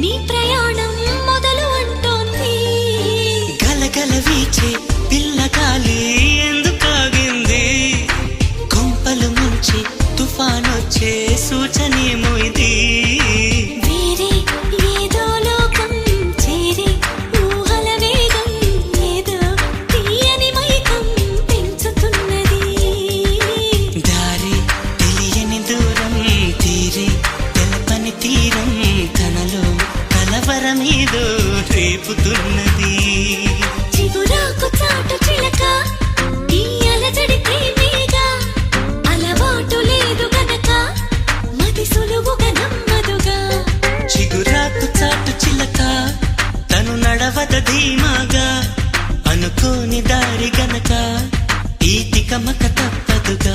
నీ ప్రయాణం మొదలు అంటోంది. గలగల వీచే పిల్లగాలి ఎందుకాగింది కొంపలు ముంచి తుఫానొచ్చే సూచనేమో రేపుతున్నది. చాటు చిలక లేదు గనక మది చాటు చిలక తను ధీమాగా. అనుకోని దారి గనక ఈ తికమక తప్పదుగా.